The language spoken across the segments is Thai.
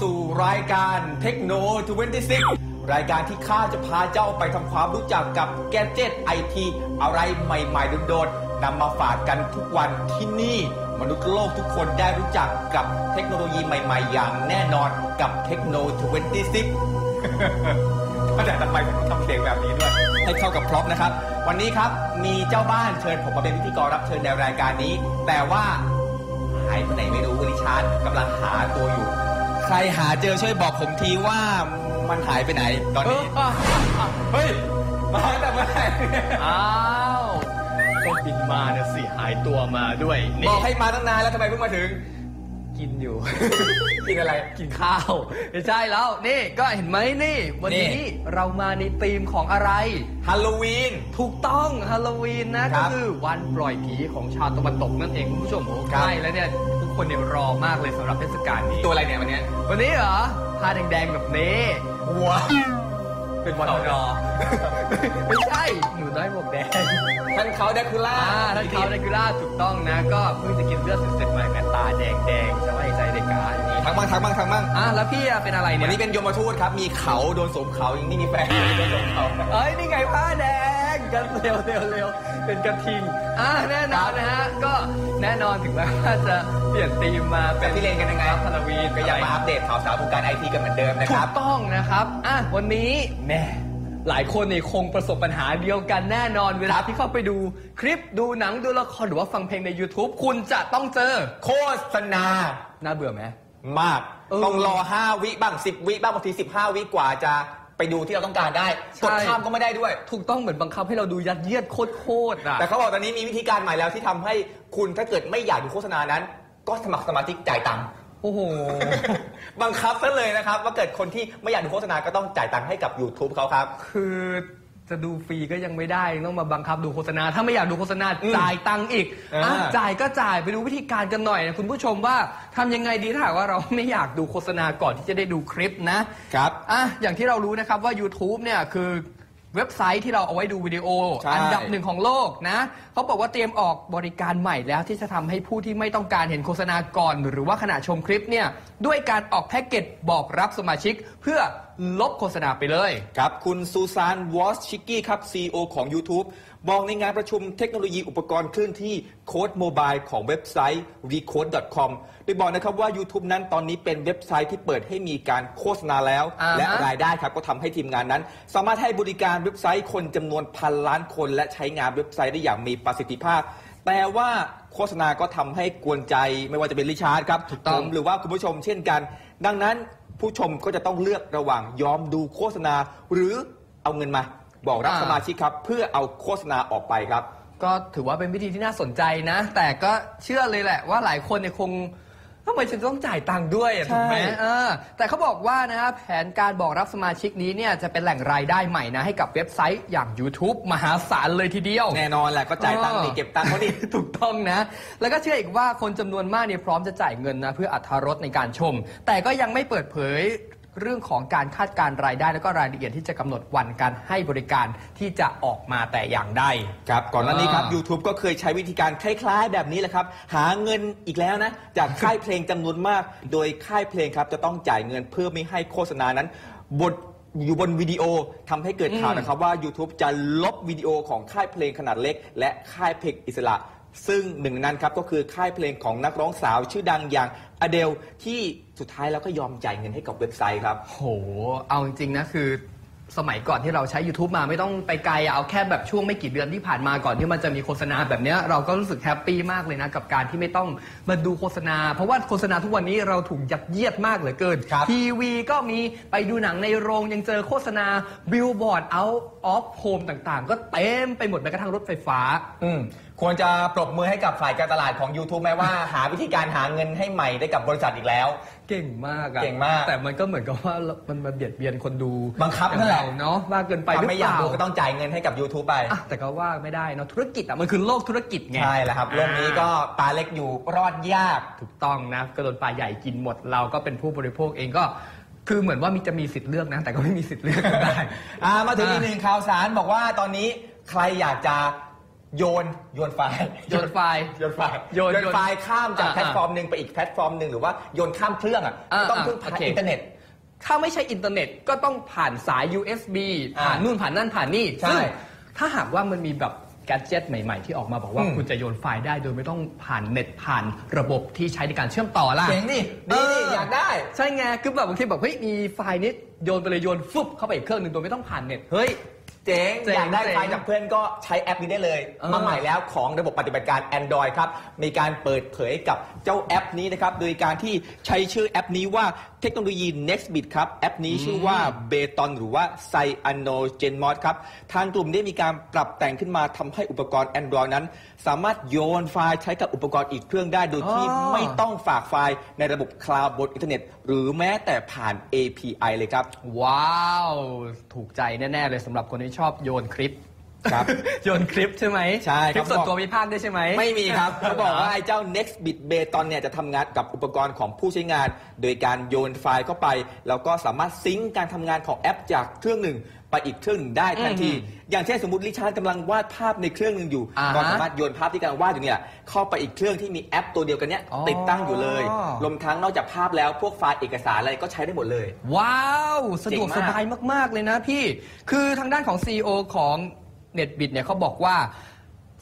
สู่รายการเทคโนโลยี26รายการที่ข้าจะพาเจ้าไปทำความรู้จักกับแกดเจิตไอทีอะไรใหม่ๆโดดๆนำมาฝากกันทุกวันที่นี่ มนุษย์โลกทุกคนได้รู้จักกับเทคโนโลยีใหม่ๆ อย่างแน่นอนกับเทคโนโลยี26ก็แต่ทำไมผมต้องทำเพลงแบบนี้ด้วย ให้เข้ากับพร็อพนะครับ วันนี้ครับมีเจ้าบ้านเชิญผมมาเป็นพิธีกรรับเชิญในรายการนี้ แต่ว่าหายไปไหนไม่รู้ริชาร์ดกำลังหาตัวอยู่ ใครหาเจอช่วยบอกผมทีว่ามันหายไปไหนตอนเอนี้ออะอะเฮ้ยมาแต่เมื่อไหร่อ้าวก็บินมาเนี่ยสิหายตัวมาด้วยบนี่อกให้มาตั้งนานแล้วทำไมเพิ่งมาถึง กินอยู่ กินอะไรกินข้าวไม่ใช่แล้วนี่ก็เห็นไหมนี่ วันนี่นี้เรามาในธีมของอะไรฮาโลวีนถูกต้องฮาโลวีนนะครัก็บคือวันปล่อยผีของชาวตะวันตกนั่นเองคุณผู้ชมโอ้ครับใกล้แล้วเนี่ยทุก คนเนี่ยรอมากเลยสำหรับเทศกาลนี้ ตัวอะไรเนี่ยวันเนี้ยวันนี้เหรอผ้าแดงๆแบบนี้วัวเป็นวันรอ ไม่ใช่หนูน้อยหมวกแดงท่านเขาเดคูล่าอ่าท่านเขาในกุล่าถูกต้องนะ ก็เพิ่งจะกินเลือดเสร็จๆมาแม่ตาแดงแดงๆจะไว้ใจในกาอย่างนี้ทั้งบ้างทั้งบ้างทั้งบ้างอะแล้วพี่อะเป็นอะไรวัเนี่นยนี้เป็นยมทูตครับ มีเขาโดนสวมเขายังนี่มีแฟนโดนสวมเขา เอ้ยนี่ไงผ้าแดงกันเร็วเร็วเร็ว เป็นกระทิงอะแน่นอนนะฮะ ก็แน่นอนถึงแม้ว่าจะเปลี่ยนธีมมาแต่เป็นที่เรียนกันยังไงฮาโลวีนก็อย่ามาอัปเดตข่าวสารวงการไอทีกันเหมือนเดิมนะถูครักบต้องนะครับอะวันนี้แม่หลายคนเนี่ยคงประสบปัญหาเดียวกันแน่นอนเวลาที่เข้าไปดูคลิปดูหนังดูละครหรือว่าฟังเพลงใน YouTube คุณจะต้องเจอ โฆษณา น่าเบื่อไหม มาก เออต้องรอ 5 วิบ้าง 10 วิบ้างบางที 15 วิกว่าจะ ไปดูที่เราต้องการได้ใช่กดข้ามก็ไม่ได้ด้วย ถูกต้องเหมือนบังคับให้เราดูยัดเยียดโคตรๆอะแต่เขาบอกตอนนี้มีวิธีการใหม่แล้วที่ทำให้คุณถ้าเกิดไม่อยากดูโฆษณานั้น ก็สมัครสมาชิกจ่ายตังค์โอ้โห บังคับซะเลยนะครับ ว่าเกิดคนที่ไม่อยากดูโฆษณาก็ต้องจ่ายตังค์ให้กับ YouTube เขาครับ คือ จะดูฟรีก็ยังไม่ได้ต้องมาบังคับดูโฆษณา ถ้าไม่อยากดูโฆษณาอืมจ่ายตังค์อีกอ่าอะจ่ายก็จ่ายไปดูวิธีการกันหน่อยนะคุณผู้ชมว่าทำยังไงดีถ้าหากว่าเราไม่อยากดูโฆษณาก่อนที่จะได้ดูคลิปนะครับอะอย่างที่เรารู้นะครับว่า YouTube เนี่ยคือเว็บไซต์ที่เราเอาไว้ดูวิดีโอใช่อันดับหนึ่งของโลกนะเขาบอกว่าเตรียมออกบริการใหม่แล้วที่จะทำให้ผู้ที่ไม่ต้องการเห็นโฆษณาก่อน หรือว่าขณะชมคลิปเนี่ยด้วยการออกแพ็กเกจบอกรับสมาชิกเพื่อลบโฆษณาไปเลย ครับ คุณซูซานวอสชิกกี้ครับ CEO ของ YouTube บอกในงานประชุมเทคโนโลยีอุปกรณ์เคลื่อนที่โค้ดโมบายของเว็บไซต์ recode.com โดยบอกนะครับว่า YouTube นั้นตอนนี้เป็นเว็บไซต์ที่เปิดให้มีการโฆษณาแล้ว อ่าฮะ และรายได้ครับก็ทำให้ทีมงานนั้น สามารถให้บริการเว็บไซต์คนจำนวนพันล้านคน และใช้งานเว็บไซต์ได้อย่างมีประสิทธิภาพ แต่ว่าโฆษณาก็ทำให้กวนใจไม่ว่าจะเป็นริชาร์ดครับถูกต้องผมหรือว่าคุณผู้ชมเช่นกัน ดังนั้น ผู้ชมก็จะต้องเลือกระหว่างยอมดูโฆษณา หรือเอาเงินมา บอกรับอ่า สมาชิกครับ เพื่อเอาโฆษณาออกไปครับ ก็ถือว่าเป็นวิธีที่น่าสนใจนะ แต่ก็เชื่อเลยแหละว่าหลายคนเนี่ยคง ทำไมฉันต้องจ่ายตังค์ด้วยอะใช่ถูกไหมเออแต่เขาบอกว่านะฮะแผนการบอกรับสมาชิกนี้เนี่ยจะเป็นแหล่งรายได้ใหม่นะให้กับเว็บไซต์อย่าง YouTube มหาศาลเลยทีเดียว แน่นอนแหละก็จ่ายตังค์นี่เก็บตังค์เขาดิ ถูกต้องนะ แล้วก็เชื่ออีกว่าคนจำนวนมากเนี่ยพร้อมจะจ่ายเงินนะเพื่ออัธรสในการชม แต่ก็ยังไม่เปิดเผย เรื่องของการคาดการณ์รายได้ แล้วก็รายละเอียดที่จะกำหนดวันการให้บริการที่จะออกมาแต่อย่างใดครับก่อนหน้านี้ครับอ่า YouTube ก็เคยใช้วิธีการคล้ายๆ แบบนี้แหละครับ หาเงินอีกแล้วนะ จากค่ายเพลงจำนวนมาก โดยค่ายเพลงครับจะต้องจ่ายเงินเพื่อไม่ให้โฆษณานั้นบนอยู่บนวิดีโอทำให้เกิดข่าวนะครับว่า YouTube จะลบวิดีโอของค่ายเพลงขนาดเล็ก และค่ายเพลงอิสระ ซึ่งหนึ่งในนั้นครับก็คือค่ายเพลงของนักร้องสาวชื่อดังอย่างอเดลที่สุดท้ายแล้วก็ยอมจ่ายเงินให้กับเว็บไซต์ครับ โห เอาจริงๆนะคือสมัยก่อนที่เราใช้ YouTube มาไม่ต้องไปไกลอะเอาแค่แบบช่วงไม่กี่เดือนที่ผ่านมาก่อนที่มันจะมีโฆษณาแบบเนี้ยเราก็รู้สึกแฮปปี้มากเลยนะ กับการที่ไม่ต้องมาดูโฆษณา เพราะว่าโฆษณาทุกวันนี้เราถูกยัดเยียดมากเหลือเกินครับทีวีก็มีไปดูหนังในโรงยังเจอโฆษณาบิลบอร์ดเอาออฟโฮมต่างๆ ก็เต็มไปหมดแม้กระทั่งรถไฟฟ้าอืม ควรจะปรบมือให้กับฝ่ายการตลาดของ YouTube ไหมว่าหาวิธีการหาเงินให้ใหม่ได้กับบริษัทอีกแล้ว เก่งมากอะเก่งมาก แต่มันก็เหมือนกับว่ามันมาเบียดเบียนคนดูบังคับนั่นแหละอย่างเราเนาะมากเกินไปหถ้ารือไม่อเปยากล่าดูก็ต้องจ่ายเงินให้กับ YouTube ไปอะแต่ก็ว่าไม่ได้เนาะธุรกิจอะมันคือโลกธุรกิจไงใช่แล้วครับโลกนี้ก็ปลาเล็กอยู่รอดยากถูกต้องนะก็โดนปลาใหญ่กินหมดเราก็เป็นผู้บริโภคเองก็คือเหมือนว่ามีจะมีสิทธิ์เลือกนะ แต่ก็ไม่มีสิทธิ์เลือกก็ได้อ่ามาถึงอ่าอีกหนึ่งข่าวสารบอกว่าตอนนี้ใครอยากจะ โยนโยนไฟล์โยนไฟล์ โยนไฟล์โยนไฟล์ข้ามจากอ่าแพลตฟอร์มหนึ่งไปอีกแพลตฟอร์มหนึ่งหรือว่าโยนข้ามเครื่องอะอ่าต้องพึ่งโอพาเค อินเทอร์เน็ต ถ้าไม่ใช่อินเทอร์เน็ตก็ต้องผ่านสาย USB อ่าผ่านนู่นผ่านนั่นผ่านนี่ใช่ซึ่งถ้าหากว่ามันมีแบบแกดเจิตใหม่ ๆ ที่ออกมาบอกว่าอืม คุณจะโยนไฟล์ได้โดยไม่ต้องผ่านเน็ตผ่านระบบที่ใช้ในการเชื่อมต่อล่ะ เจ๋งดิดีดิอยากได้ ใช่ไงคือแบบบางทีแบบเฮ้ยมีไฟล์นี้โยนไปเลยโยนฟึบเข้าไปอีกเครื่องหนึ่งโดยไม่ต้องผ่านเน็ตเฮ้ย เจ๋งเจ๋งอยากได้เจ๋งไฟล์จากเพื่อนก็ใช้แอปนี้ได้เลย เออ มาใหม่แล้วของระบบปฏิบัติการ Android ครับ มีการเปิดเผยกับเจ้าแอปนี้นะครับโดยการที่ใช้ชื่อแอปนี้ว่าเทคโนโลยี Nextbit ครับ แอปนี้ชื่อว่า Beton หรือว่า Cyanogenmod ครับ ทางกลุ่มได้มีการปรับแต่งขึ้นมาทำให้อุปกรณ์ Android นั้น สามารถโยนไฟล์ใช้กับอุปกรณ์อีกเครื่องได้ โดยที่อ๋อไม่ต้องฝากไฟล์ในระบบคลาวด์บนอินเทอร์เน็ต หรือแม้แต่ผ่าน API เลยครับ ว้าว ถูกใจแน่ ๆ เลยสำหรับคนที่ชอบโยนคลิป ครับโยนคลิปใช่ไหมใช่คลิปครับส่วนตัวมีภาคด้วยใช่ไหมไม่มีครับเขาบอกว่าไอ้เจ้า Nextbit Beton เนี่ยจะทำงานกับอุปกรณ์ของผู้ใช้งาน โดยการโยนไฟล์เข้าไป แล้วก็สามารถซิงก์การทำงานของแอปจากเครื่องหนึ่งไปอีกเครื่องหนึ่งได้ทันทีอืมอย่างเช่นสมมติลิชาร์ดกำลังวาดภาพในเครื่องหนึ่งอยู่อ่าฮะก็สามารถโยนภาพที่กำลังวาดอยู่เนี่ยเข้าไปอีกเครื่องที่มีแอปตัวเดียวกันเนี้ยอ๋อติดตั้งอยู่เลยรวมทั้งนอกจากภาพแล้วพวกไฟล์เอกสารอะไรก็ใช้ได้หมดเลย ว้าว สะดวกเจ๋สงมากบายมาก ๆ เลยนะพี่ คือทางด้านของ CEO ของ NetBit เนี่ยเขาบอกว่า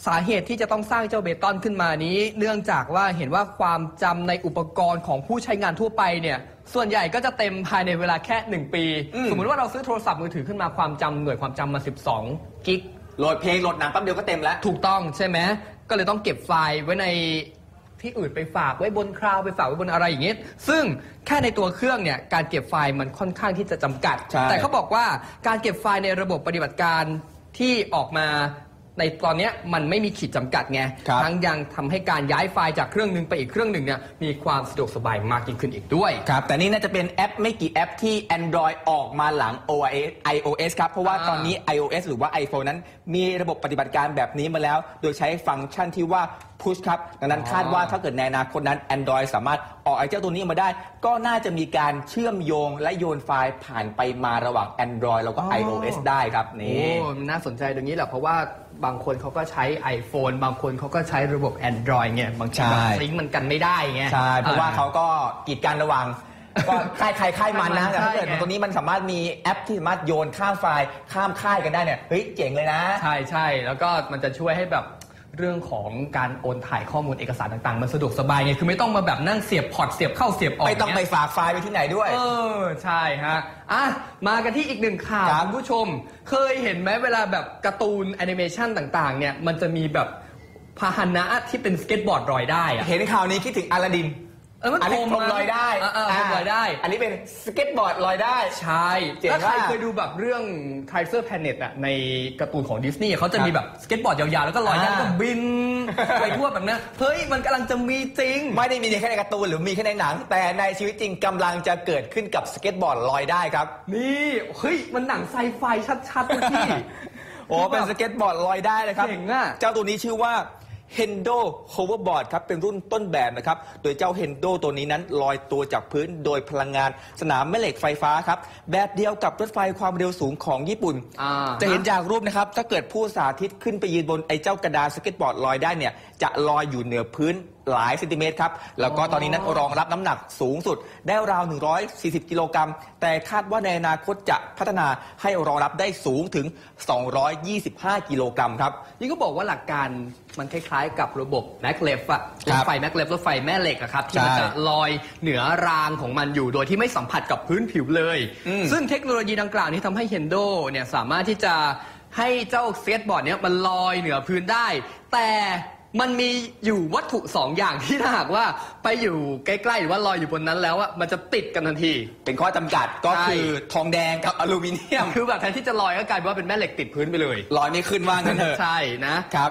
สาเหตุที่จะต้องสร้างเจ้าเบตอนขึ้นมานี้ เนื่องจากว่าเห็นว่าความจำในอุปกรณ์ของผู้ใช้งานทั่วไปเนี่ย ส่วนใหญ่ก็จะเต็มภายในเวลาแค่ 1 ปีอืมสมมุติว่าเราซื้อโทรศัพท์มือถือขึ้นมาความจำหน่วยความจำมา 12 กิกโหลดเพลงโหลดหนังแป๊บเดียวก็เต็มแล้ว ถูกต้องใช่ไหมก็เลยต้องเก็บไฟล์ไว้ในที่อื่นไปฝากไว้บนคลาวด์ไปฝากไว้บนอะไรอย่างเงี้ยซึ่งแค่ในตัวเครื่องเนี่ยการเก็บไฟล์มันค่อนข้างที่จะจำกัด ใช่ แต่เขาบอกว่าการเก็บไฟล์ในระบบปฏิบัติการ ที่ออกมา ในตอนเนี้ยมันไม่มีขีดจำกัดไง ครับทั้งยังทำให้การย้ายไฟล์จากเครื่องหนึ่งไปอีกเครื่องหนึ่งเนี่ยมีความสะดวกสบายมากยิ่งขึ้นอีกด้วย ครับ แต่นี่น่าจะเป็นแอปไม่กี่แอปที่ Android ออกมาหลัง OIS iOS ครับ เพราะว่าอ่า ตอนนี้ iOS หรือว่า iPhone นั้น มีระบบปฏิบัติการแบบนี้มาแล้ว โดยใช้ฟังก์ชันที่ว่า push ครับ ดังนั้นคาดว่าถ้าเกิดในอนาคตนั้น Android สามารถออกไอ้เจ้าตัวนี้มาได้ ก็น่าจะมีการเชื่อมโยงและโยนไฟล์ผ่านไปมาระหว่าง Android แล้วก็อ๋อ iOS ได้ครับโอ้นี่น่าสนใจตรงนี้แหละเพราะว่า บางคนเขาก็ใช้ iPhone บางคนเขาก็ใช้ระบบ Android ไงบางทีแบบใช่ ซิงค์มันกันไม่ได้ไง ใช่ เพราะว่าอ่เขาก็กีดกันระหว่าง ก็ค่ายใครค่ายมันนะแต่ถ้าเกิดใช่ไงตัวนี้มันสามารถมีแอปที่สามารถโยนข้ามไฟล์ข้ามค่ายกันได้เนี่ยเฮ้ยเจ๋งเลยนะ ใช่ใช่แล้วก็มันจะช่วยให้แบบ เรื่องของการโอนถ่ายข้อมูลเอกสารต่างๆ มันสะดวกสบายไงคือไม่ต้องมาแบบนั่งเสียบพอร์ตเสียบเข้าเสียบออกไม่ต้องไปเงี้ยฝากไฟล์ไปที่ไหนด้วย เออใช่ฮะอะมากันที่อีกหนึ่งข่าวครับ คุณผู้ชม เคยเห็นไหมเวลาแบบการ์ตูนแอนิเมชันต่างๆเนี่ยมันจะมีแบบพาหนะที่เป็นสเก็ตบอร์ดลอยได้อะ เห็นข่าวนี้คิดถึงอลาดิน เออมันอันนี้โคพรมลอยได้เออเออพรมลอยได้ อันนี้เป็นสเก็ตบอร์ดลอยได้ ใช่เจ๋งถ้าใครมากเคยดูแบบเรื่อง t r i c e r Planet อะในการ์ตูนของดิสนีย์เขาจะมีแบบสเก็ตบอร์ดยาวๆ แล้วก็ลอยได้อ่าแล้วก็บินไปทั่วแบบนั้นเฮ้ย มันกำลังจะมีจริง ไม่ได้มีแค่ในการ์ตูนหรือมีแค่ในหนัง แต่ในชีวิตจริงกำลังจะเกิดขึ้นกับสเก็ตบอร์ดลอยได้ครับ นี่เฮ้ยมันหนังไซไฟชัดๆเลยพี่โอ้เป็นสเก็ตบอร์ดลอยได้นะครับเจ๋งอะเจ้าตัวนี้ชื่อว่า Hendo Hoverboard ครับเป็นรุ่นต้นแบบนะครับ โดยเจ้า Hendo ตัวนี้นั้นลอยตัวจากพื้นโดยพลังงานสนามแม่เหล็กไฟฟ้าครับ แบบเดียวกับรถไฟความเร็วสูงของญี่ปุ่น อ่า จะเห็นจากรูปนะครับ ถ้าเกิดผู้สาธิตขึ้นไปยืนบนไอ้เจ้ากระดานสเก็ตบอร์ดลอยได้เนี่ย จะลอยอยู่เหนือพื้น หลายเซนติเมตรครับ แล้วก็ตอนนี้นั้นรองรับน้ำหนักสูงสุดได้ราว 140 กิโลกรัม แต่คาดว่าในอนาคตจะพัฒนาให้รองรับได้สูงถึง 225 กิโลกรัมครับนี่ก็บอกว่าหลักการมันคล้ายๆ กับระบบแม็กเลฟอะครรัถบไฟแม็กเลฟรถไฟแม่เหล็กอะครับ ที่มันใช่จะลอยเหนือรางของมันอยู่โดยที่ไม่สัมผัสกับพื้นผิวเลยอืมซึ่งเทคโนโลยีดังกล่าวนี้ทำให้เฮนโดเนี่ยสามารถที่จะให้เจ้าสเก็ตบอร์ดเนี้ยมันลอยเหนือพื้นได้ แต่ มันมีอยู่วัตถุสองอย่างที่ถ้าหากว่าไปอยู่ใกล้ๆหรือว่าลอยอยู่บนนั้นแล้วอะมันจะติดกันทันที เป็นข้อจำกัดก็ใช่คือทองแดงกับอลูมิเนียม คือแบบแทนที่จะลอยก็กลายเป็นว่าเป็นแม่เหล็กติดพื้นไปเลยลอยไม่ขึ้นว่างั้นเถอะใช่นะครับ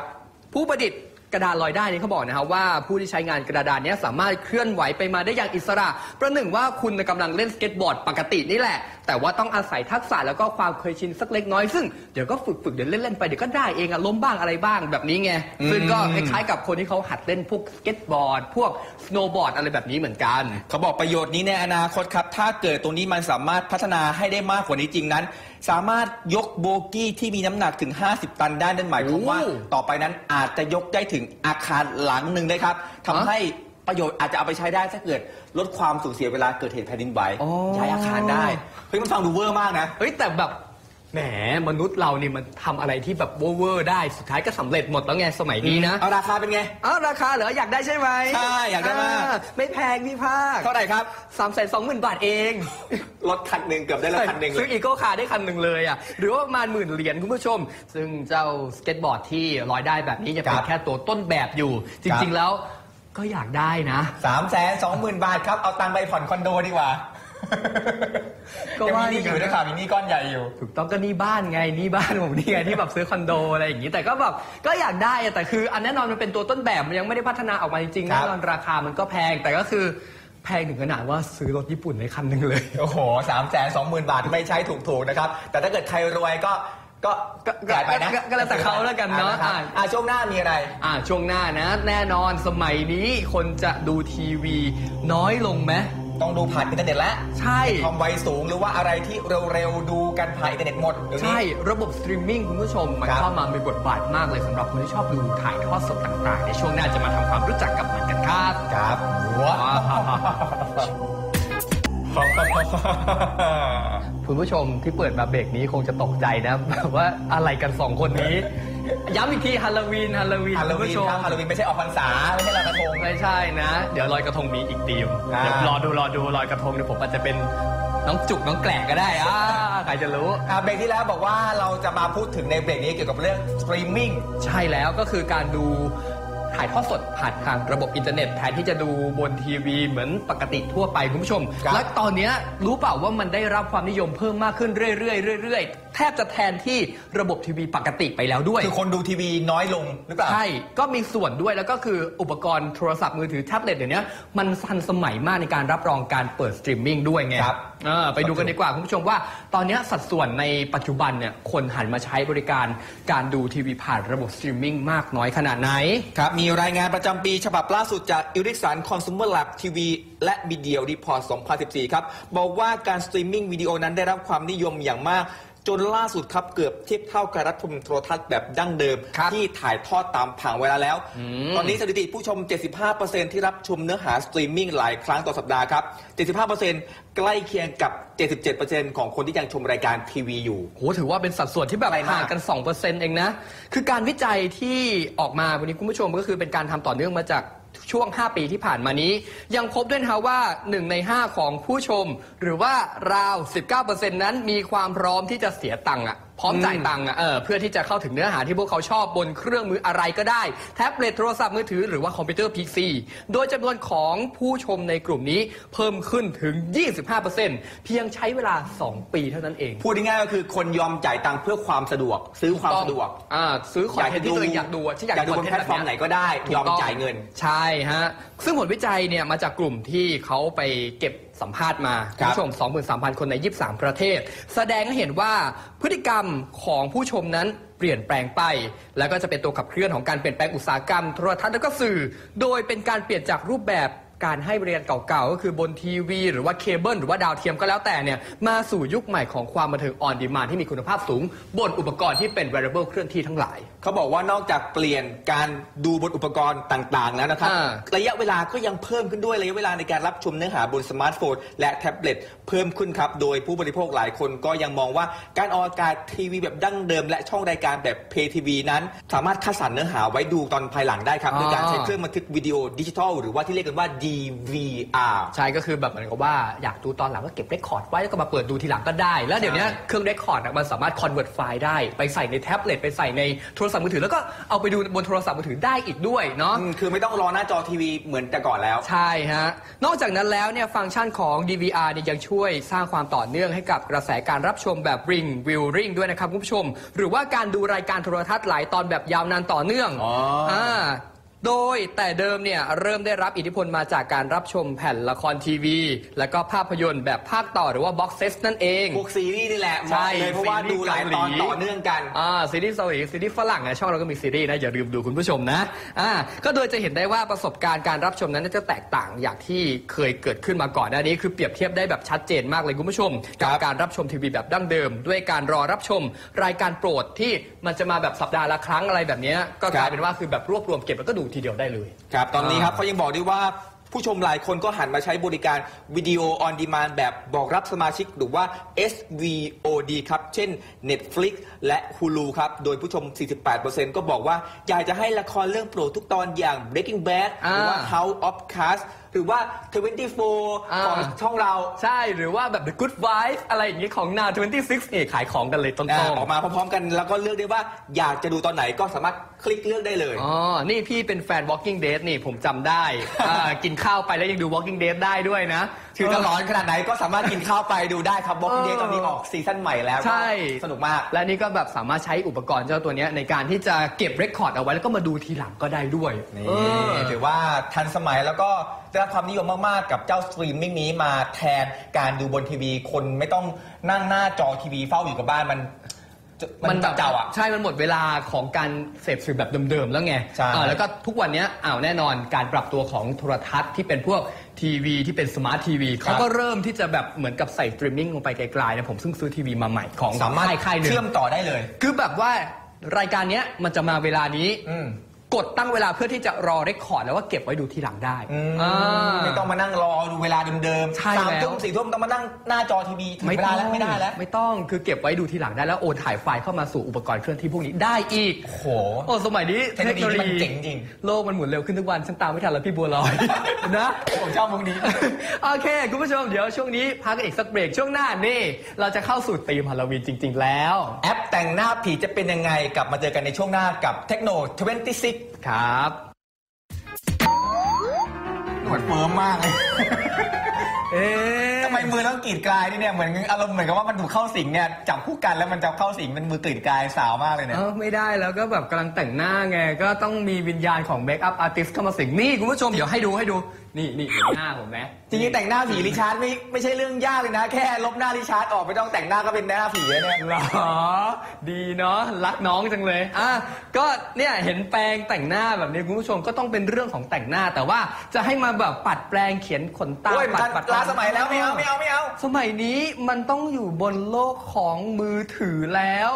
ผู้ประดิษฐ์กระดานลอยได้นี่เขาบอกนะครับว่าผู้ที่ใช้งานกระดานเนี้ยสามารถเคลื่อนไหวไปมาได้อย่างอิสระ ประหนึ่งว่าคุณกำลังเล่นสเก็ตบอร์ดปกตินี่แหละ แต่ว่าต้องอาศัยทักษะแล้วก็ความเคยชินสักเล็กน้อยซึ่งเดี๋ยวก็ฝึกฝึกๆเดี๋ยวเล่นๆไปเดี๋ยวก็ได้เองอะล้มบ้างอะไรบ้างแบบนี้ไงซึ่งก็คล้ายๆกับคนที่เขาหัดเล่นพวกสเก็ตบอร์ด พวกสโนว์บอร์ดอะไรแบบนี้เหมือนกัน เขาบอกประโยชน์นี้ในอนาคตครับ ถ้าเกิดตรงนี้มันสามารถพัฒนาให้ได้มากกว่านี้จริงนั้น สามารถยกโบกี้ที่มีน้ำหนักถึง 50 ตันได้นั่นหมายความว่าโอ้ต่อไปนั้นอาจจะยกได้ถึงอาคารหลังหนึ่งได้ครับทำให้ ประโยชน์อาจจะเอาไปใช้ได้ถ้าเกิดลดความสูญเสียเวลาเกิดเหตุแผ่นดินไหวอ๋อ ย้ายอาคารได้เฮ้ยมันฟังดูเวอร์มากนะ เฮ้ยแต่แบบแหมมนุษย์เรานี่มันทำอะไรที่แบบเวอร์ๆได้สุดท้ายก็สำเร็จหมดแล้วไงสมัยนี้นะเอาราคาเป็นไงอ้าวราคาเหรออยากได้ใช่ไหมใช่อยากได้มาก ไม่แพงพี่ภาคเท่าไหร่ครับ สามแสนสองหมื่นบาทเองรถคันหนึ่งเกือบได้รถคันหนึ่งเลซื้อย อีโก้คาร์ได้คันหนึ่งเลยอะหรือว่าประมาณหมื่นเหรียญคุณผู้ชม ซึ่งเจ้าสเก็ตบอร์ดที่ลอยได้แบบนี้จะเป็คนรับแค่ตัวต้นแบบอยู่จครัริงบๆแล้ว ก็อยากได้นะสามแสนสองหมื่นบาทครับ เอาตังค์ไปผ่อนคอนโดดีกว่า ก็ยังว่ามีหนี่อยู่นะครับมีหนี่ก้อนใหญ่อยู่ ถูกต้องก็นี่บ้านไงนี่บ้านผมนี่ไงที่แบบซื้อคอนโดอะไรอย่างนี้แต่ก็แบบก็อยากได้อะแต่คือ อันแน่นอนมันเป็นตัวต้นแบบมันยังไม่ได้พัฒนาออกมาจริงๆครัแน่บนอนราคามันก็แพงแต่ก็คือแพงถึงขนาดว่าซื้อรถญี่ปุ่นในคันหนึ่งเลย โอ้โหสามแสนสองหมื่นบาทไม่ใช่ถูกๆนะครับ แต่ถ้าเกิดใครรวยก็ ก็ก็ก็จ่ายไปนะก็ก็แล้วแต่เขาแล้วกันเนอะครับอ่าอ่าช่วงหน้ามีอะไร อ่าช่วงหน้านะ แน่นอนสมัยนี้คนจะดูทีวีน้อยลงไหมต้องดูผ่านอินเทอร์เน็ตแล้ว ใช่ความไวสูงหรือว่าอะไรที่เร็วๆ ดูกันผ่านอินเทอร์เน็ตหมดเดี๋ยวนี้ใช่ ระบบสตรีมมิ่งคุณผู้ชม มันครับเข้ามามีบทบาทมากเลยสำหรับคนที่ชอบดูถ่ายทอดสดต่างๆ ในช่วงหน้าจะมาทำความรู้จักกับมันกันครับ ครับหัว คุณผู้ชมที่เปิดมาเบรกนี้คงจะตกใจนะแบบว่าอะไรกันสองคนนี้ ย้ำอีกทีฮาโลวีนฮาโลวีนฮาโลคุณวีนผู้ชมครับฮาโลวีนไม่ใช่ออกพรรษาไม่ใช่ลอยกระทง ไม่ใช่นะ เดี๋ยวลอยกระทงมีอีกทีมอ่า เดี๋ยวรอดูรอดูลอยกระทงเดี๋ยวผมอาจจะเป็นน้องจุกน้องแกลกก็ได้อ่าใครจะรู้ อ่าเบรกที่แล้วบอกว่าเราจะมาพูดถึงในเบรกนี้เกี่ยวกับเรื่องสตรีมมิ่ง ใช่แล้วก็คือการดู ถ่ายทอดสดผ่านทางระบบอินเทอร์เน็ตแทนที่จะดูบนทีวีเหมือนปกติทั่วไปคุณผู้ชมครับและตอนเนี้ยรู้เปล่าว่ามันได้รับความนิยมเพิ่มมากขึ้นเรื่อยๆเรื่อยๆแทบจะแทนที่ระบบทีวีปกติไปแล้วด้วย คือคนดูทีวีน้อยลงหรือเปล่า ใช่ ก็มีส่วนด้วยแล้วก็คืออุปกรณ์โทรศัพท์มือถือแท็บเล็ตเดี๋ยวนี้มันทันสมัยมากในการรับรองการเปิดสตรีมมิ่งด้วยไงครับเออไปดูกันดีกว่าคุณผู้ชมว่า ตอนนี้สัดส่วนในปัจจุบันเนี่ยคนหันมาใช้บริการการดูทีวีผ่านระบบสตรีมมิ่งมากน้อยขนาดไหน ครับ มีรายงานประจำปีฉบับล่าสุดจาก e r i c s o n Consumer Lab TV และ Video Report 2014 ครับ บอกว่าการสตรีมมิ่งวิดีโอนั้นได้รับความนิยมอย่างมาก จนล่าสุดครับเกือบเทียบเท่ากับรับชมโทรทัศน์แบบดั้งเดิมครับที่ถ่ายทอดตามผังเวลาแล้วอืมตอนนี้สถิติผู้ชม 75%ที่รับชมเนื้อหาสตรีมมิ่งหลายครั้งต่อสัปดาห์ครับ 75%ใกล้เคียงกับ 77%ของคนที่ยังชมรายการทีวีอยู่โหถือว่าเป็นสัดส่วนที่แบบไกลมากห่างกัน 2%เองนะ คือการวิจัยที่ออกมาวันนี้คุณผู้ชมก็คือเป็นการทำต่อเนื่องมาจาก ช่วง 5 ปีที่ผ่านมานี้ ยังพบด้วยนะว่า 1 ใน 5 ของผู้ชม หรือว่าราว 19%นั้นมีความพร้อมที่จะเสียตังค์อะ พร้อมจ่ายตังค์อะเออเพื่อที่จะเข้าถึงเนื้อหาที่พวกเขาชอบบนเครื่องมืออะไรก็ได้ แท็บเล็ตโทรศัพท์มือถือหรือว่าคอมพิวเตอร์ PC โดยจำนวนของผู้ชมในกลุ่มนี้เพิ่มขึ้นถึง 25%เพียงใช้เวลา 2 ปีเท่านั้นเอง พูดง่ายๆก็คือคนยอมจ่ายตังค์เพื่อความสะดวก ซื้อความสะดวกอ่าซื้อคอนเทนต์ที่ตัวเองอยากดูอะที่อยากอยากดูบนคแพลตฟอร์มไหนก็ได้ถูยอมต้งจ่ายเงิน ใช่ฮะซึ่งผลวิจัยเนี่ยมาจากกลุ่มที่เขาไปเก็บ สัมภาษณ์มาครัณบผู้ชม 23,000 คนใน 23 ประเทศ แสดงให้เห็นว่าพฤติกรรมของผู้ชมนั้นเปลี่ยนแปลงไป แล้วก็จะเป็นตัวขับเคลื่อนของการเปลี่ยนแปลงอุตสาหกรรมโทรทัศน์และก็สื่อ โดยเป็นการเปลี่ยนจากรูปแบบ การให้บริการเก่าๆ ก็คือบนทีวี หรือว่าเคเบิลหรือว่าดาวเทียมก็แล้วแต่เนี่ยมาสู่ยุคใหม่ของความบันเทิงออนดีมานที่มีคุณภาพสูง บนอุปกรณ์ที่เป็น wearable เคลื่อนที่ทั้งหลาย เขาบอกว่านอกจากเปลี่ยนการดูบนอุปกรณ์ต่างๆ แล้วนะครับอ่า ระยะเวลาก็ยังเพิ่มขึ้นด้วยระยะเวลาในการรับชมเนื้อหาบนสมาร์ทโฟน และแท็บเล็ตเพิ่มขึ้นครับ โดยผู้บริโภคหลายคนก็ยังมองว่าการออกอากาศทีวีแบบดั้งเดิม และช่องรายการแบบเพย์ทีวีนั้น สามารถคัดสรรเนื้อหาไว้ดูตอนภายหลังได้ครับอ๋อด้วยการใช้เครื่องบันทึกวิดีโอดิจิทัลหรือว่าที่เรียกกันว่า DVR ใช่ก็คือแบบเหมือนกับว่าอยากดูตอนหลังก็เก็บเรคคอร์ดไว้แล้วก็มาเปิดดูทีหลังก็ได้ แล้วเดี๋ยวนี้ใช่เครื่องเรคคอร์ดอะมันสามารถคอนเวิร์ตไฟล์ได้ ไปใส่ในแท็บเล็ตไปใส่ในโทรศัพท์มือถือ แล้วก็เอาไปดูบนโทรศัพท์มือถือได้อีกด้วยเนาะอืมคือไม่ต้องรอหน้าจอทีวีเหมือนแต่ก่อนแล้ว ใช่ฮะนอกจากนั้นแล้วเนี่ยฟังก์ชันของ DVR เนี่ยยังช่วยสร้างความต่อเนื่องให้กับกระแสการรับชมแบบ Ring Viewing ด้วยนะครับคุณผู้ชม หรือว่าการดูรายการโทรทัศน์หลายตอนแบบยาวนานต่อเนื่องอ๋ออ่า โดยแต่เดิมเนี่ยเริ่มได้รับอิทธิพลมาจากการรับชมแผ่นละครทีวี แล้วก็ภาพยนตร์แบบภาคต่อหรือว่าบ็อกเซตนั่นเอง พวกซีรีส์นี่แหละเหใช่มาะเลยเพราะว่าซีรีส์ดูหลายตอนเกาหลี ต่อเนื่องกัน อ่าซีรีส์เกาหลีซีรีส์ฝรั่งอะช่องเราก็มีซีรีส์นะ อย่าลืมดูคุณผู้ชมนะอ่าก็โดยจะเห็นได้ว่าประสบการณ์การรับชมนั้นจะแตกต่างอย่างที่เคยเกิดขึ้นมาก่อนหน้านี้ คือเปรียบเทียบได้แบบชัดเจนมากเลยคุณผู้ชมครักับการรับชมทีวีแบบดั้งเดิม ด้วยการรอรับชมรายการโปรดที่มันจะมาแบบสัปดาห์ละครั้งอะไรแบบเนี้ยก็กลายเป็นว่าคือแบบรวบรวมเก็บแล้วก็ดูทีเดียวได้เลย ครับ ตอนนี้ครับอ่าเขายังบอกด้วยว่าผู้ชมหลายคนก็หันมาใช้บริการวิดีโอออนดีมานแบบบอกรับสมาชิกหรือว่า SVOD ครับ เช่น Netflix และ Hulu ครับ โดยผู้ชม 48%ก็บอกว่า อยากจะให้ละครเรื่องโปรดทุกตอนอย่าง Breaking Bad หรือว่าอ่า House of Cards หรือว่า 24 ของช่องเรา ใช่หรือว่าแบบ The Good Wife อะไรอย่างนี้ของ Now 26นี่ขายของกันเลยต้นอ่าๆออกมาพร้อมๆกันแล้วก็เลือกได้ว่าอยากจะดูตอนไหนก็สามารถคลิกเลือกได้เลยอ๋อนี่พี่เป็นแฟน Walking Dead นี่ผมจำได้อ่ากินข้าวไปแล้วยังดู Walking Dead ได้ด้วยนะ คือจะร้อนขนาดไหนก็สามารถกินข้าวไปดูได้ครับ Walking เออ Dead ตอนนี้ออกซีซั่นใหม่แล้วใช่ก็สนุกมาก และนี่ก็แบบสามารถใช้อุปกรณ์เจ้าตัวเนี้ยในการที่จะเก็บเรคคอร์ดเอาไว้แล้วก็มาดูทีหลังก็ได้ด้วยนี่เออ ถือว่าทันสมัยแล้วก็ได้รับความนิยมมาก ๆ กับเจ้าสตรีมมิ่งนี้มาแทนการดูบนทีวี คนไม่ต้องนั่งหน้าจอทีวีเฝ้าอยู่กับบ้านมันมันแบบเจ้าอะ ใช่ มันหมดเวลาของการเสพสื่อแบบเดิมๆ แล้วไงใช่ อ่าแล้วก็ทุกวันเนี้ยอ้าวแน่นอนการปรับตัวของโทรทัศน์ที่เป็นพวก ทีวีที่เป็นสมาร์ททีวีเขาก็เริ่มที่จะแบบเหมือนกับใส่สตรีมมิ่งลงไปไกลๆนะผมซึ่งซื้อทีวีมาใหม่ของสามารถค่ายๆหนึ่งเชื่อมต่อได้เลย คือแบบว่ารายการเนี้ยมันจะมาเวลานี้อืม กดตั้งเวลาเพื่อที่จะรอเรคคอร์ดแล้วว่าเก็บไว้ดูทีหลังได้อืมอ่า ไม่ต้องมานั่งรอดูเวลาเดิมใช่สามแล้ว ทุ่มสี่ทุ่มต้องมานั่งหน้าจอทีวีถึงเวลาแล้วไม่ได้แล้วไม่ต้องคือเก็บไว้ดูทีหลังได้แล้วโอนถ่ายไฟล์เข้ามาสู่อุปกรณ์เคลื่อนที่พวกนี้ได้อีก โอ้โห โอ้สมัยนี้เทคโนโลยีมันเจ๋งจริง โลกมันหมุนเร็วขึ้นทุกวันฉันตามไม่ทันแล้วพี่บัวลอย นะ ผมชอบมุกนี้ โอเค คุณผู้ชมเดี๋ยวช่วงนี้พักกันอีกสักเบรกช่วงหน้านี่ เราจะเข้าสู่ธีมฮาโลวีนจริง ๆ แล้ว แอปแต่งหน้าผีจะเป็นยังไงกลับมาเจอกันในช่วงหน้ากับเทคโน 26ครับหนวดเฟิร์มมากเลยเอ๊ะทำไมมือต้องกรีดกลายนี่เนี่ยเหมือนอารมณ์เหมือนกับว่ามันถูกเข้าสิงเนี่ยจับคู่กันแล้วมันจะเข้าสิงเป็นมือกรีดกลายสาวมากเลยเนี่ยเออไม่ได้แล้วก็แบบกำลังแต่งหน้าไงก็ต้องมีวิญญาณของเมคอัพอาร์ติสเข้ามาสิงนี่คุณผู้ชมเดี๋ยวให้ดูให้ดูนี่นี่เห็นหน้าผมไหมจริงๆแต่งหน้าผีริชาร์ดไม่ไม่ใช่เรื่องยากเลยนะ แค่ลบหน้าริชาร์ดออกไม่ต้องแต่งหน้าก็เป็นหน้าผีแล้วเนี่ยเหรอ ดีเนาะรักน้องจังเลยอะก็เนี่ยเห็นแปรงแต่งหน้าแบบนี้คุณผู้ชมก็ต้องเป็นเรื่องของแต่งหน้า แต่ว่าจะให้มาแบบปัดแปรงเขียนขนตาโอ้ยปัมัดนปัดล้าสมัยแล้วไม่เอาไม่เอาไม่เอา สมัยนี้มันต้องอยู่บนโลกของมือถือแล้ว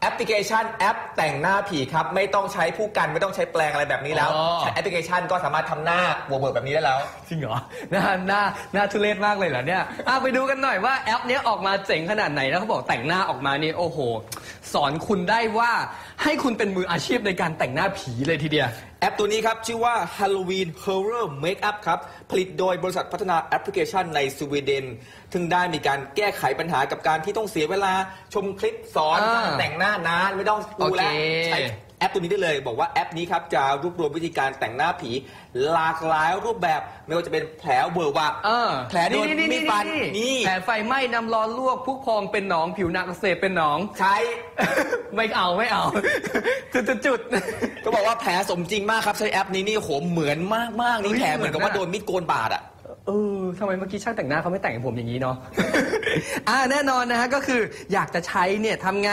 แอปพลิเคชันแอปแต่งหน้าผีครับ ไม่ต้องใช้ผู้กันไม่ต้องใช้แปลงอะไรแบบนี้แล้วอ๋อ ใช้แอปพลิเคชันก็สามารถทำหน้าเวอร์ๆแบบนี้ได้แล้ว จริงเหรอหน้าหน้าหน้าทุเรศมากเลยเหรอเนี่ยอะไปดูกันหน่อยว่าแอปเนี้ยออกมาเจ๋งขนาดไหนแล้วเขาบอกแต่งหน้าออกมานี่โอ้โห สอนคุณได้ว่าให้คุณเป็นมืออาชีพในการแต่งหน้าผีเลยทีเดียวแอ ปตัวนี้ครับชื่อว่า Halloween Horror Makeup ครับ ผลิตโดยบริษัทพัฒนาแอปพลิเคชันในสวีเดนซึ่งได้มีการแก้ไขปัญหากับการที่ต้องเสียเวลาชมคลิปสอนอ่าการแต่งหน้านานไม่ต้องดูแลโอเคใช้ แอปตัวนี้ได้เลย บอกว่าแอปนี้ครับจะรวบรวมวิธีการแต่งหน้าผี หลากหลายรูปแบบไม่ว่าจะเป็นแผลเวอร์วะเออแผลโดนมีดฟันนี่แผลไฟไหม้น้ำร้อนลวกผู้พองเป็นหนองผิวหนักอักเสบเป็นหนอง ใช้ ไม่เอาไม่เอาจุดจุดจุดก็บอกว่าแผลสมจริงมากครับใช้แอปนี้นี่โหเหมือนมากๆนี่เฮ้ยแผลเหมือนกับว่าเหมืโดอนนอะมีดโกนบาดอะเออทำไมเมื่อกี้ช่างแต่งหน้าเขาไม่แต่งให้ผมอย่างนี้เนาะอ่าแน่นอนนะฮะก็คืออยากจะใช้เนี่ยทำไง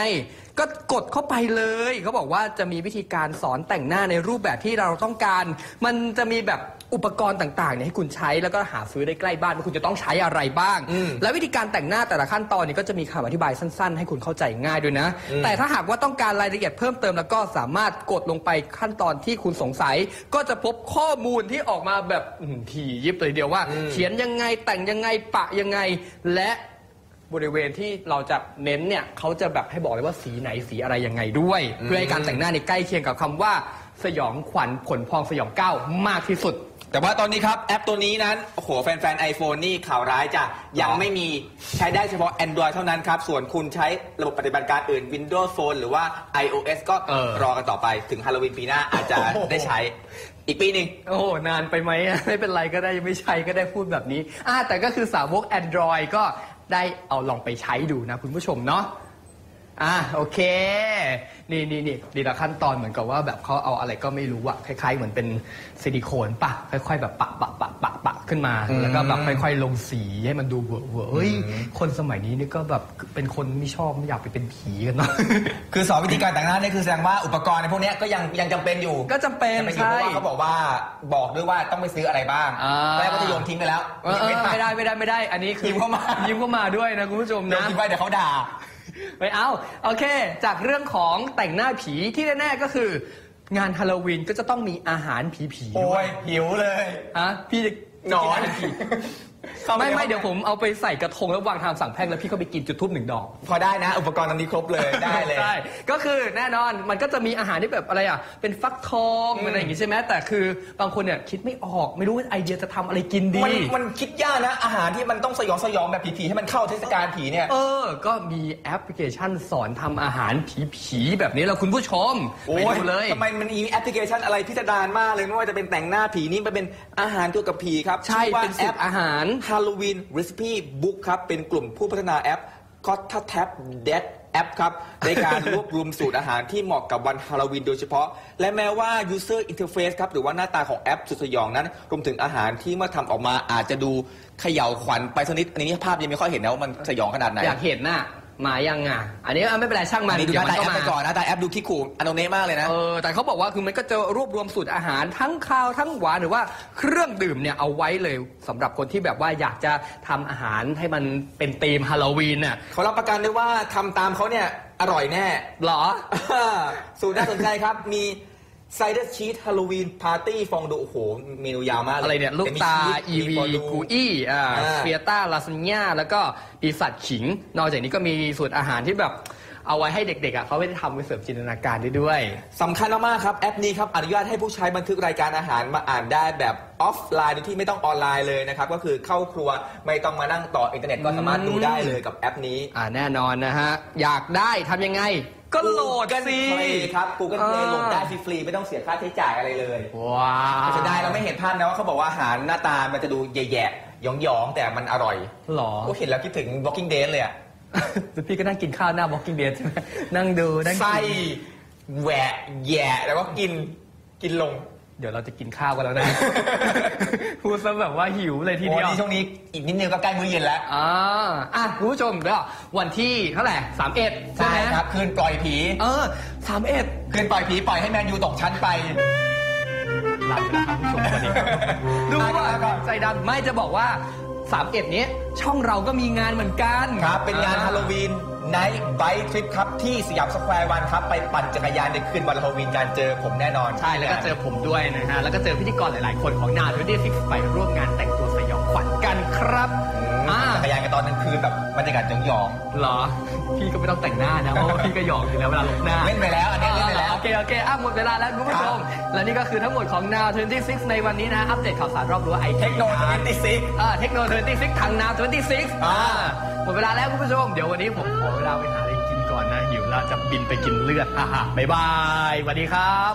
ก็กดเข้าไปเลยเขาบอกว่าจะมีวิธีการสอนแต่งหน้าในรูปแบบที่เราต้องการ มันจะมีแบบอุปกรณ์ต่างๆเนี่ยให้คุณใช้แล้วก็หาซื้อได้ใกล้บ้านว่าคุณจะต้องใช้อะไรบ้างอืมและวิธีการแต่งหน้าแต่ละขั้นตอนเนี่ยก็จะมีคำอธิบายสั้นๆ ให้คุณเข้าใจง่ายด้วยนะอืมแต่ถ้าหากว่าต้องการรายละเอียดเพิ่มเติมแล้วก็สามารถกดลงไปขั้นตอนที่คุณสงสัย ก็จะพบข้อมูลที่ออกมาแบบอื้อหือถี่ยิบเลยเดียวว่าอืมเขียนยังไงแต่งยังไงปะยังไงและ บริเวณที่เราจะเน้นเนี่ยเขาจะแบบให้บอกเลยว่าสีไหนสีอะไรยังไงด้วย เพื่อให้การแต่งหน้าเนี่ยใกล้เคียงกับคำว่า สยองขวัญผลพองสยองก้าวมากที่สุด แต่ว่าตอนนี้ครับ แอปตัวนี้นั้น โอ้โห แฟนๆ iPhone นี่ข่าวร้ายจ้ะ ยังไม่มีใช้ได้เฉพาะ Android เท่านั้นครับ ส่วนคุณใช้ระบบปฏิบัติการอื่น Windows Phone หรือว่า iOS ก็เออ รอกันต่อไปถึงฮาโลวีนปีหน้าอาจจะได้ใช้อีกปีหนึ่ง โอ้โหนานไปไหมอะไม่เป็นไรก็ได้ยังไม่ใช้ก็ได้พูดแบบนี้อ่าแต่ก็คือสาวก Android ก็ ได้เอาลองไปใช้ดูนะคุณผู้ชมเนาะอะโอเค นี่นี่นี่ดีละขั้นตอนเหมือนกับว่าแบบเขาเอาอะไรก็ไม่รู้อะคล้าย ๆ เหมือนเป็นซิลิโคนปะค่อย ๆ แบบปะปะปะปะปะ ขึ้นมาอืมแล้วก็แบบค่อยๆลงสีให้มันดูเวอร์เวอร์เฮ้ยคนสมัยนี้นี่ก็แบบเป็นคนไม่ชอบไม่อยากไปเป็นผีกันเนาะคือสอนวิธีการแต่งหน้าเนี่ยคือแสดงว่าอุปกรณ์ในพวกเนี้ยก็ยังยังจำเป็นอยู่ ก็จำเป็นจำเป็นอยู่เพใช่ราะว่าเขาบอกว่าบอกด้วยว่าต้องไปซื้ออะไรบ้างอ่าแรกก็จะโยนทิ้งไปแล้วเออเออไม่ได้ไม่ได้ไม่ได้ อันนี้คือยิ้มเข้ามายิ้มเข้ามาด้วยนะคุณผู้ชมโยนนะทิ้งไปเดี๋ยวเขาด่าไม่เอาโอเค จากเรื่องของแต่งหน้าผีที่แน่ๆก็คืองานฮาโลวีนก็จะต้องมีอาหารผีๆโอ้ด้วยยหิวเลยอะพี่จะห นอน จะกิาหารผี ไม่ไม่เดี๋ยวผมเอาไปใส่กระทงแล้ววางทางสั่งแพ่งแล้วพี่ก็ไปกินจุดทูบหนึ่งดอก พอได้นะ อุปกรณ์ตอนนี้ครบเลยได้เลย ใช่ก็คือแน่นอนมันก็จะมีอาหารที่แบบอะไรอะ เป็นฟักทองอืมอะไรอย่างงี้ใช่ไหมแต่คือบางคนเนี่ยคิดไม่ออกไม่รู้ว่าไอเดียจะทำอะไรกินดี มันมันคิดยากนะ อาหารที่มันต้องสยองสยองแบบผีๆให้มันเข้าเทศกาลผีเนี่ย เออ ก็มีแอปพลิเคชันสอนทำอาหารผีๆแบบนี้แล้วคุณผู้ชมโอ้ไปยดูเลย ทำไมมันมีแอปพลิเคชันอะไรพิสดารมากเลยไม่ว่าจะเป็นแต่งหน้าผีนี่มันเป็นอาหารเกี่ยวกับผีครับใช่ชื่อว่าเป็นสูตรอาหาร Halloween Recipe Book ครับ เป็นกลุ่มผู้พัฒนาแอป c o t t a Tab Dead แอปครับ ในการรวบรวมสูตรอาหารที่เหมาะกับวันฮาโลวีนโดยเฉพาะ และแม้ว่า User Interface ครับ หรือว่าหน้าตาของแอปสุดสยองนั้น รวมถึงอาหารที่เมื่อทำออกมาอาจจะดูเขย่าวขวัญไปสกนิดอันนี้ภาพยังไม่ค่อยเห็นนะว่ามันสยองขนาดไหน อยากเห็นน่ะ มายังอะอันนี้อะไม่เป็นไรช่างมันอันนี้ดูหเดี๋ยวน้ามันตาก็แอปมาไปก่อนนะแต่แอปดูคิกคูอโนเนะมากเลยนะ เออแต่เขาบอกว่าคือมันก็จะรวบรวมสูตรอาหารทั้งข้าวทั้งหวานหรือว่าเครื่องดื่มเนี่ยเอาไว้เลยสำหรับคนที่แบบว่าอยากจะทำอาหารให้มันเป็นธีมฮาโลวีนน่ะเขารับประกันด้วยว่าทำตามเขาเนี่ย อร่อยแน่เหรอ สูตรน่าสนใจครับ มี ไซเดอร์ชีสฮาโลวีนปาร์ตี้ฟองดูโอ้โหเมนูยาวมากเลยอะไรเนี่ยลูกตาแต่มีอีชีสมีวีฟองดูกูอี้อ่าอ่าเฟียต้าลาซานญ่าแล้วก็ปีศาจขิง นอกจากนี้ก็มีสูตรอาหารที่แบบเอาไว้ให้เด็กๆอะเขาไม่ได้ทำไว้เสริมจินตนาการได้ด้วยสำคัญมากๆครับ แอปนี้ครับ อนุญาตให้ผู้ใช้บันทึกรายการอาหารมาอ่านได้แบบออฟไลน์โดยที่ไม่ต้องออนไลน์เลยนะครับ ก็คือเข้าครัวไม่ต้องมานั่งต่ออินเทอร์เน็ตก็สามารถดูได้เลยกับแอปนี้อ่าแน่นอนนะฮะอยากได้ทำยังไง ก็โหลด Google สิ Play ครับ Google Play อ่า โหลดได้ฟรีๆไม่ต้องเสียค่าใช้จ่ายอะไรเลยว้าวแต่เสียดายเราไม่เห็นภาพนะว่าเขาบอกว่าอาหารหน้าตามันจะดูแย่ๆหยองๆ แต่มันอร่อยหรอโอ้เห็นแล้วคิดถึง Walking Dead เลยอะแล้วพี่ก็นั่งกินข้าวหน้า Walking Dead ใช่ไหมนั่งดูนั่งไส้กินแหวะแย่แล้วก็กินกินลง เดี๋ยวเราจะกินข้าวกันแล้วนะ พูดซะแบบว่าหิวเลยทีโอ้เดียวนี่ช่วงนี้อีกนิดนึงก็ใกล้มื้อเย็นแล้ว อ่าอะคุณผู้ชมก็วันที่เท่าไหร่สามเอ็ดใช่ไหมครับ คืนปล่อยผี เออสามเอ็ดคืนปล่อยผีปล่อยให้แมนยูตกชั้นไป หลับไปแล้วครับคุณผู้ชมสวัสดีครับดูว่าใจดำไม่จะบอกว่าสามเอ็ดนี้ช่องเราก็มีงานเหมือนกัน ครับ เป็นงานฮาโลวีน ไนท์ไบทริปครับที่สยามสแควร์วันครับ ไปปั่นจักรยานในคืนวันฮาโลวีนการเจอผมแน่นอน ใช่ แล้วก็เจอผมด้วยนะฮะ แล้วก็เจอพิธีกรหลาย ๆ คนของนาทวิตี้ฟิกไปร่วมงานแต่งตัวสยองขวัญกันครับ จักรยานกันตอนกลางคืนแบบบรรยากาศหยองเหรอ พี่ก็ไม่ต้องแต่งหน้านะเพราะว่าพี่ก็หยอกอยู่แล้วเวลาลงหน้าๆเล่นไปแล้วอันนี้เล่นไปแล้วโอเคโอเคอะหมดเวลาแล้วคุณผู้ชม และนี่ก็คือทั้งหมดของ Now 26ในวันนี้นะอัปเดตข่าวสารรอบรั้วไอเทคโนโลยีซิกอ่าเทคโนโลยี26ทาง Now 26อ่าหมดเวลาแล้วคุณผู้ชมเดี๋ยววันนี้ผมขอเวลาไปหาอะไรกินก่อนนะหิวแล้วจะบินไปกินเลือดอ่าบ๊ายบายสวัสดีครับ